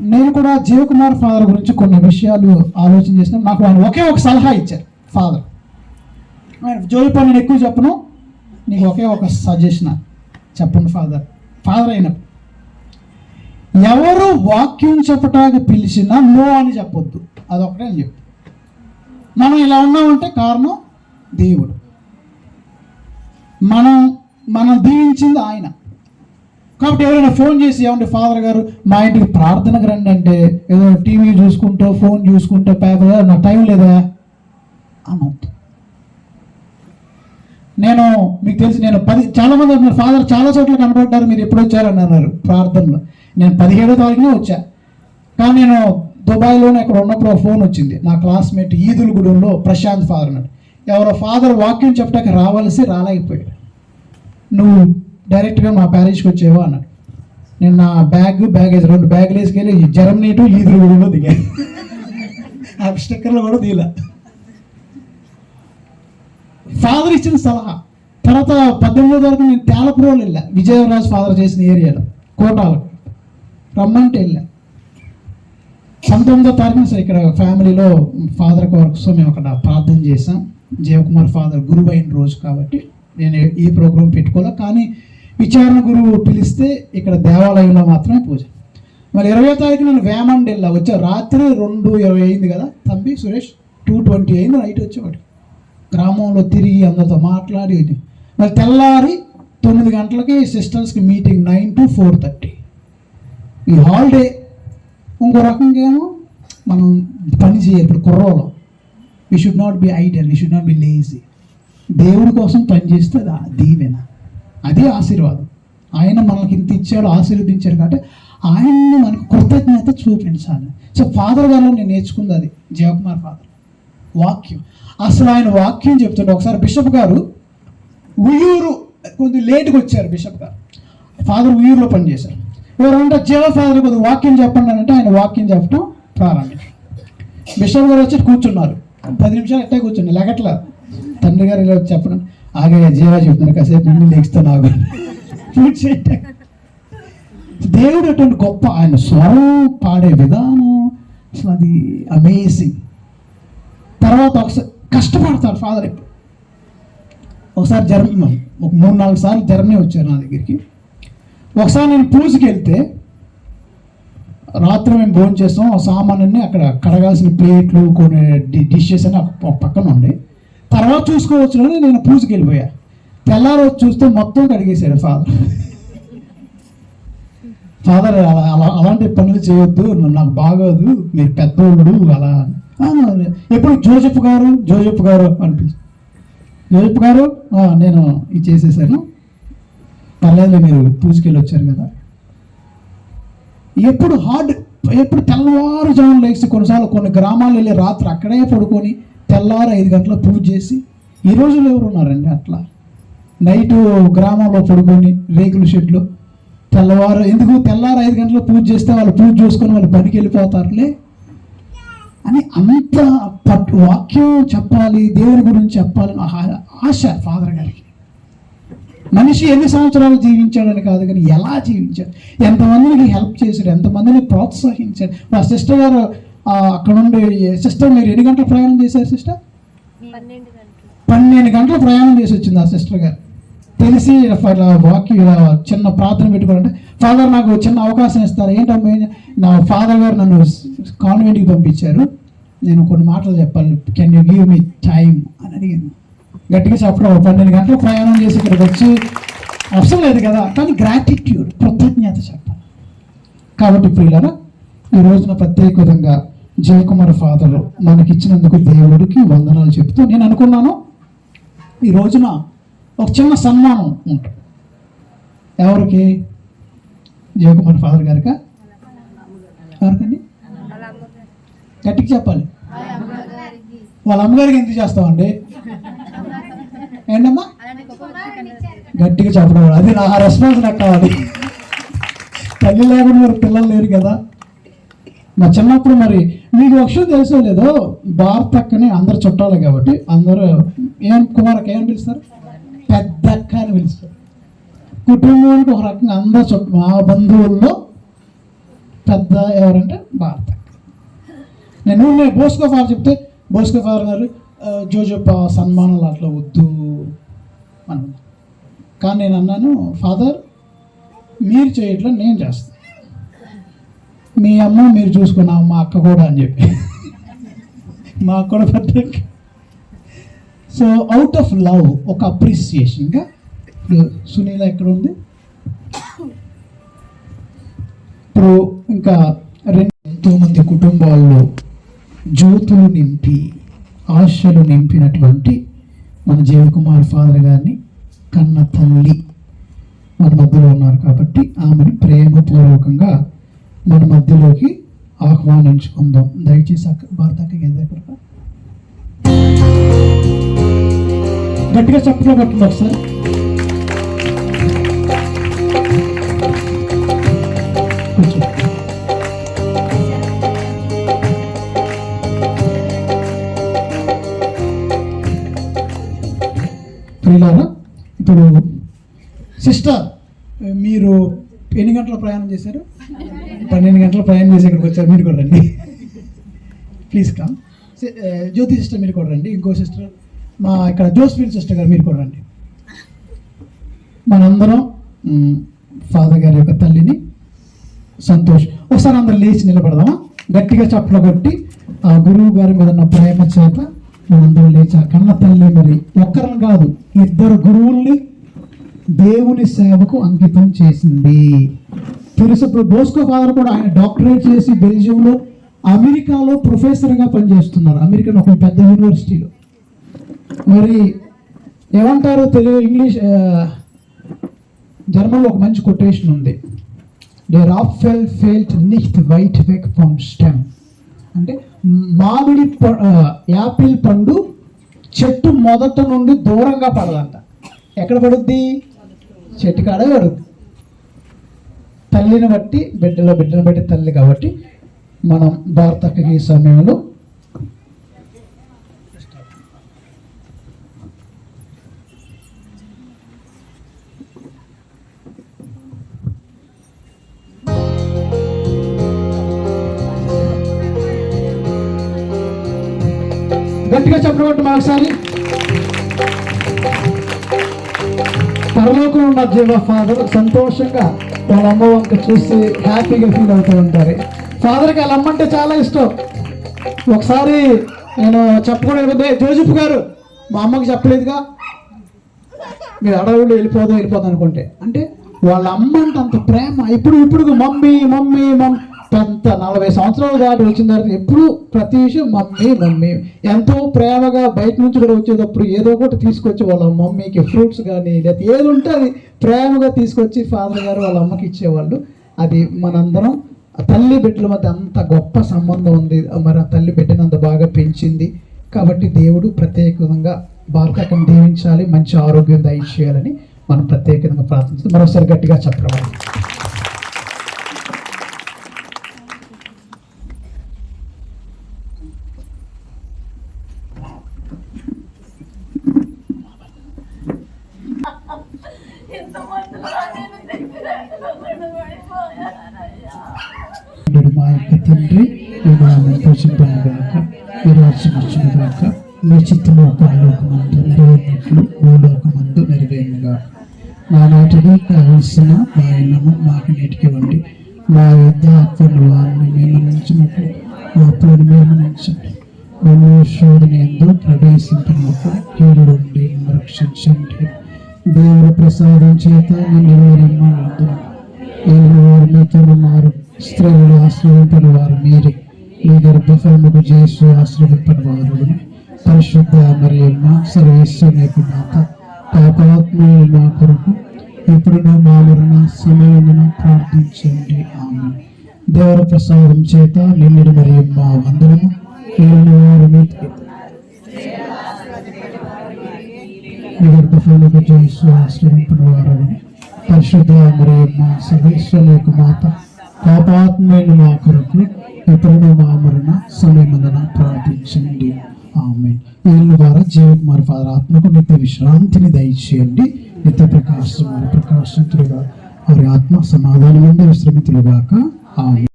నేను కూడా జీవకుమార్ ఫాదర్ గురించి కొన్ని విషయాలు ఆలోచన చేసిన నాకు ఆయన ఒకే ఒక సలహా ఇచ్చారు ఫాదర్. ఆయన జోలి పని నేను ఎక్కువ చెప్పను నీకు ఒకే ఒక సజెషన్ చెప్పండి ఫాదర్. ఫాదర్ అయినప్పుడు ఎవరు వాక్యం చెప్పటానికి పిలిచినా నో అని చెప్పొద్దు. అదొకటే అని చెప్పు మనం ఇలా ఉన్నామంటే కారణం దేవుడు. మనం మనం దీవించింది ఆయన. కాబట్టి ఎవరైనా ఫోన్ చేసి ఏమంటే ఫాదర్ గారు మా ఇంటికి ప్రార్థనకు రండి అంటే ఏదో టీవీ చూసుకుంటూ ఫోన్ చూసుకుంటూ పేపర్ నా టైం లేదా? అనొద్దు నేను మీకు తెలిసి నేను పది చాలామంది అన్నారు ఫాదర్ చాలా చోట్ల కనబడ్డారు మీరు ఎప్పుడు వచ్చారని అన్నారు ప్రార్థనలో. నేను పదిహేడో తారీఖునే వచ్చా. కానీ నేను దుబాయ్లోనే అక్కడ ఉన్నప్పుడు ఫోన్ వచ్చింది. నా క్లాస్మేట్ ఈదులగూడెంలో ప్రశాంత్ ఫాదర్ అన్నాడు. ఎవరో ఫాదర్ వాక్యం చెప్పడానికి రావాల్సి రాలేకపోయాడు. నువ్వు డైరెక్ట్గా మా ప్యారేజ్కి వచ్చేవా అన్నాడు. నేను నా బ్యాగ్ బ్యాగేజ్ రెండు బ్యాగులు వేసుకెళ్ళి జర్మనీ టు ఈదురుగుడిలో గూడెంలో దిగాను ఆ కూడా తీలా. ఫాదర్ ఇచ్చిన సలహా. తర్వాత పద్దెనిమిదో తారీఖు నేను తేలపురోలు వెళ్ళా. విజయరాజు ఫాదర్ చేసిన ఏరియాలో కోటాలు. రమ్మంటే వెళ్ళా. పంతొమ్మిదో తారీఖున సార్ ఇక్కడ ఫ్యామిలీలో ఫాదర్ కోసం మేము అక్కడ ప్రార్థన చేసాం జయకుమార్ ఫాదర్ గురువు అయిన రోజు కాబట్టి నేను ఈ ప్రోగ్రాం పెట్టుకోలే. కానీ విచారణ గురువు పిలిస్తే ఇక్కడ దేవాలయంలో మాత్రమే పూజ. మరి ఇరవై తారీఖు నేను వేమండి వెళ్ళా వచ్చా రాత్రి రెండు ఇరవై అయింది కదా? తంబి సురేష్ టూ ట్వంటీ అయింది నైట్ వచ్చేవాడు గ్రామంలో తిరిగి అందరితో మాట్లాడి మరి తెల్లారి తొమ్మిది గంటలకి సిస్టర్స్కి meeting nine to four thirty. ఈ హాలిడే ఇంకో రకంగా ఏమో మనం పని చేయాలి. ఇప్పుడు కుర్రోలో we should not be ideal we should not be lazy దేవుడి కోసం పని చేస్తే అది అదే ఆశీర్వాదం. ఆయన మనకి ఇంత ఇచ్చాడు ఆశీర్వదించాడు కాబట్టి ఆయన్ని మనకు కృతజ్ఞత చూపించాలి. సో ఫాదర్ గారు నేను నేర్చుకుంది అది. జయకుమార్ ఫాదర్ వాక్యం. అసలు ఆయన వాక్యం చెప్తుంటే ఒకసారి బిషప్ గారు ఉయ్యూరు కొద్ది లేట్గా వచ్చారు బిషప్ గారు. ఫాదర్ ఉయ్యూరులో పనిచేశారు ఎవరంటే జీవ ఫాదర్ కొద్ది వాక్యం చెప్పండి అని అంటే ఆయన వాక్యం చెప్పడం ప్రారంభించారు. బిషప్ గారు వచ్చి కూర్చున్నారు. పది నిమిషాలు అట్టే కూర్చున్నారు. లెగట్ల తండ్రి గారు ఇలా వచ్చి చెప్పడం. ఆగే జీవ చెప్తున్నారు కాసేపు నుండి లెగిస్తా నాకు దేవుడు అటువంటి గొప్ప ఆయన స్వరం పాడే విధానం అసలు అది అమేజింగ్ తర్వాత ఒకసారి కష్టపడతాడు ఫాదర్ ఇప్పుడు. ఒకసారి జర్మనీ ఒక మూడు నాలుగు సార్లు జర్మనీ వచ్చారు నా దగ్గరికి. ఒకసారి నేను పూజకి వెళ్తే రాత్రి మేము భోజనం చేస్తాం ఆ సామాన్లన్నీ అక్కడ కడగాల్సిన ప్లేట్లు కొన్ని డిషెస్ అని పక్కన ఉండే. తర్వాత చూసుకోవచ్చు అని నేను పూజకి వెళ్ళిపోయా. తెల్లారి వచ్చి చూస్తే మొత్తం కడిగేశాడు ఫాదర్. ఫాదర్ అలా అలాంటి పనులు చేయొద్దు నాకు బాగోదు మీరు పెద్దోళ్ళు అలా ఎప్పుడు జోజప్ గారు జోజప్ గారు అనిపించి జోజప్ గారు నేను ఇది చేసేసాను. పర్లేదు మీరు పూజకెళ్ళి వచ్చారు కదా. ఎప్పుడు హార్డ్ ఎప్పుడు తెల్లవారుజామున లేచి కొన్నిసార్లు కొన్ని గ్రామాలు వెళ్ళి రాత్రి అక్కడే పడుకొని తెల్లారు ఐదు గంటల పూజ చేసి ఈ రోజుల్లో ఎవరు ఉన్నారండి అట్లా? నైట్ గ్రామంలో పడుకొని రేకుల షెడ్లు తెల్లవారు ఎందుకు తెల్లారు ఐదు గంటల పూజ చేస్తే వాళ్ళు పూజ చేసుకొని వాళ్ళు పనికి వెళ్ళిపోతారులే? అని అంత పట్టు వాక్యం చెప్పాలి దేవుని గురించి చెప్పాలని ఆశ ఫాదర్ గారికి. మనిషి ఎన్ని సంవత్సరాలు జీవించాడని కాదు కానీ ఎలా జీవించాడు? ఎంతమందికి హెల్ప్ చేశాడు? ఎంతమందిని ప్రోత్సహించాడు? మా సిస్టర్ గారు అక్కడ నుండి సిస్టర్ మీరు ఎన్ని గంటలు ప్రయాణం చేశారు సిస్టర్? పన్నెండు గంటలు. ప్రయాణం చేసి వచ్చింది ఆ సిస్టర్ గారు? తెలిసి వాక్యం ఇలా చిన్న ప్రార్థన పెట్టుకోవాలంటే ఫాదర్ నాకు చిన్న అవకాశం ఇస్తారు. ఏంటమ్మా నా ఫాదర్ గారు నన్ను కాన్వెంట్కి పంపించారు. నేను కొన్ని మాటలు చెప్పాలి. Can you give me time అని అడిగింది. గట్టిగా చెప్పడం పన్నెండు గంటలు ప్రయాణం చేసి ఇక్కడికి వచ్చి అవసరం లేదు కదా. కానీ గ్రాటిట్యూడ్ కృతజ్ఞత చెప్పాలి. కాబట్టి ప్రియులరా ఈ రోజున ప్రత్యేక విధంగా జయకుమార్ ఫాదర్ మనకిచ్చినందుకు దేవుడికి వందనాలు చెప్తూ నేను అనుకున్నాను ఈ రోజున ఒక చిన్న సన్మానం ఉంటుంది. ఎవరికి? జయకుమార్ ఫాదర్ గారిక? ఎవరికండి? గట్టికి చెప్పాలి. వాళ్ళ అమ్మగారికి ఎందుకు చేస్తామండి ఏంటమ్మా? గట్టిగా చెప్పడం అది నా రెస్పాన్స్ నాకు కావాలి. తల్లి లేకుండా మరి పిల్లలు లేరు కదా. మా చిన్నప్పుడు మరి మీకు ఒక విషయం తెలుసో లేదో? భారత అక్కని అందరు చుట్టాలి కాబట్టి అందరూ ఏం కుమారక్క ఏమని పిలుస్తారు? పెద్ద అక్క అని పిలుస్తారు. కుటుంబానికి ఒక రకంగా అందరు చుట్ట మా బంధువుల్లో పెద్ద ఎవరంటే భారత నేను నేను బోస్కో ఫార్ చెప్తే బోస్కో ఫార్ గారు జోజప్ప సన్మానాలు అట్లా వద్దు అన్నాను కానీ నేను అన్నాను ఫాదర్ మీరు చేయట్లా నేను చేస్తాను. మీ అమ్మ మీరు చూసుకున్నాం మా అక్క కూడా అని చెప్పి. మా అక్క కూడా పెద్ద సో అవుట్ ఆఫ్ లవ్ ఒక అప్రిసియేషన్గా ఇప్పుడు సునీల ఎక్కడ ఉంది? ఇప్పుడు ఇంకా రెండు ఎంతో మంది కుటుంబాల్లో జ్యోతులు నింపి ఆశలు నింపినటువంటి మన జీవకుమార్ ఫాదర్ గారిని కన్న తల్లి మన మధ్యలో ఉన్నారు కాబట్టి ఆమెను ప్రేమపూర్వకంగా మన మధ్యలోకి ఆహ్వానించుకుందాం. దయచేసి భారత దగ్గర గట్టిగా చప్పట్లో కొట్టండి ఒకసారి ప్రియులారా ఇప్పుడు సిస్టర్ మీరు ఎన్ని గంటల ప్రయాణం చేశారు? పన్నెండు గంటల ప్రయాణం చేసి ఇక్కడికి వచ్చారు. మీరు కూడా రండి. ప్లీజ్ కమ్ జ్యోతి సిస్టర్ మీరు కూడా రండి. ఇంకో సిస్టర్ మా ఇక్కడ జోస్ఫిన్ సిస్టర్ గారు మీరు కూడా రండి. మనందరం ఫాదర్ గారి యొక్క తల్లిని సంతోష్ ఒకసారి అందరం లేచి నిలబడదామా? గట్టిగా చప్పలు కొట్టి ఆ గురువు గారి మీద ఉన్న ప్రేమ చేత మనందరం లేచి ఆ కన్న తల్లి మరి ఒక్కరిని కాదు ఇద్దరు గురువుల్ని దేవుని సేవకు అంకితం చేసింది. తెలుసు. బోస్కో ఫాదర్ కూడా ఆయన డాక్టరేట్ చేసి బెల్జియంలో అమెరికాలో ప్రొఫెసర్గా పనిచేస్తున్నారు. అమెరికన్ ఒక పెద్ద యూనివర్సిటీలో. మరి ఏమంటారో తెలుగు ఇంగ్లీష్ జర్మన్లో ఒక మంచి కొటేషన్ ఉంది. దేర్ రాఫెల్ ఫెల్ట్ నిcht వైట్ వెక్ ఫ్రమ్ స్టెమ్ అంటే మామిడి ప- యాపిల్ పండు చెట్టు మొదట నుండి దూరంగా పడదంట. ఎక్కడ పడుద్ది? చెట్టు కాడ పడుద్ది. తల్లిని బట్టి బిడ్డలో బిడ్డను బట్టి తల్లి కాబట్టి మనం భారతకి ఈ సమయంలో గట్టిగా చెప్పడం మాకుసారి. పరలోకం ఉన్న జీవ ఫాదర్ సంతోషంగా వాళ్ళ అమ్మ వంక చూసి హ్యాపీగా ఫీల్ అవుతూ ఉంటారు. ఫాదర్కి వాళ్ళ అమ్మ అంటే చాలా ఇష్టం. ఒకసారి నేను చెప్పకూడదు జోజిఫ్ గారు మా అమ్మకి చెప్పలేదుగా. మీరు అడవులు వెళ్ళిపోదాం వెళ్ళిపోదాం అనుకుంటే. అంటే వాళ్ళ అమ్మ అంటే అంత ప్రేమ. ఇప్పుడు ఇప్పుడు మమ్మీ మమ్మీ మమ్మీ పెద్ద నలభై సంవత్సరాలు దాటి వచ్చిన తర్వాత ఎప్పుడు ప్రతి విషయం మమ్మీ మమ్మీ. ఎంతో ప్రేమగా బయట నుంచి కూడా వచ్చేటప్పుడు ఏదో ఒకటి తీసుకొచ్చి వాళ్ళ మమ్మీకి ఫ్రూట్స్ కానీ లేకపోతే ఏది ఉంటే అది ప్రేమగా తీసుకొచ్చి ఫాదర్ గారు వాళ్ళ అమ్మకి ఇచ్చేవాళ్ళు. అది మనందరం తల్లి బిడ్డల మధ్య అంత గొప్ప సంబంధం ఉంది. మరి ఆ తల్లి బిడ్డను అంత బాగా పెంచింది. కాబట్టి దేవుడు ప్రత్యేకంగా భారతకం దీవించాలి మంచి ఆరోగ్యం దయచేయాలని మనం ప్రత్యేకంగా ప్రార్థిస్తాం మరోసారి గట్టిగా చెప్పడం తండ్రి మా యొక్క తండ్రి విమానం నామం పూజింపనుగాక మీ రాజ్యం వచ్చునుగాక మీ చిత్తము పరలోకమందు నెరవేరినట్లు భూలోకమందు నెరవేరునుగా మా నాటికి కావలసిన మా ఇన్నము మాకు నేటికి వండి మా యుద్ధ ఆత్మను వారిని మేము నుంచినట్లు మా అప్పులను మేము నుంచండి మేము శోధన ఎందు ప్రవేశించినప్పుడు కీడు ఉండి రక్షించండి. దేవుడు ప్రసాదం చేత నేను వారి ఏలిన వారు మీతో ఉన్నారు స్త్రీలు ఆశ్రయింపని వారు మీరే. మీ గర్భఫలముకు చేసు ఆశ్రయింపని వారు పరిశుద్ధ మరియమ్మ సర్వేశ్వరుని మాత పాపాత్మీయ మా కొరకు ఇప్పుడు మా మరణ సమయమును ప్రార్థించండి. ఆమె దేవర ప్రసాదం చేత నిన్నుడు మా వందనము ఏలిన వారు మీతో మీ గర్భఫలముకు చేసు ఆశ్రయింపని వారు పరిశుద్ధ మరియమ్మ సర్వేశ్వరులకు మాత పాపాత్మైన మా కొరకు ఇతరుడు మా మరణ సమయమందన ప్రార్థించండి ఆమె వీళ్ళ ద్వారా జీవకుమార్ ఫాదర్ ఆత్మకు నిత్య విశ్రాంతిని దయచేయండి. నిత్య ప్రకాశం ప్రకాశితులుగా వారి ఆత్మ సమాధానం విశ్రమితులుగాక. ఆమె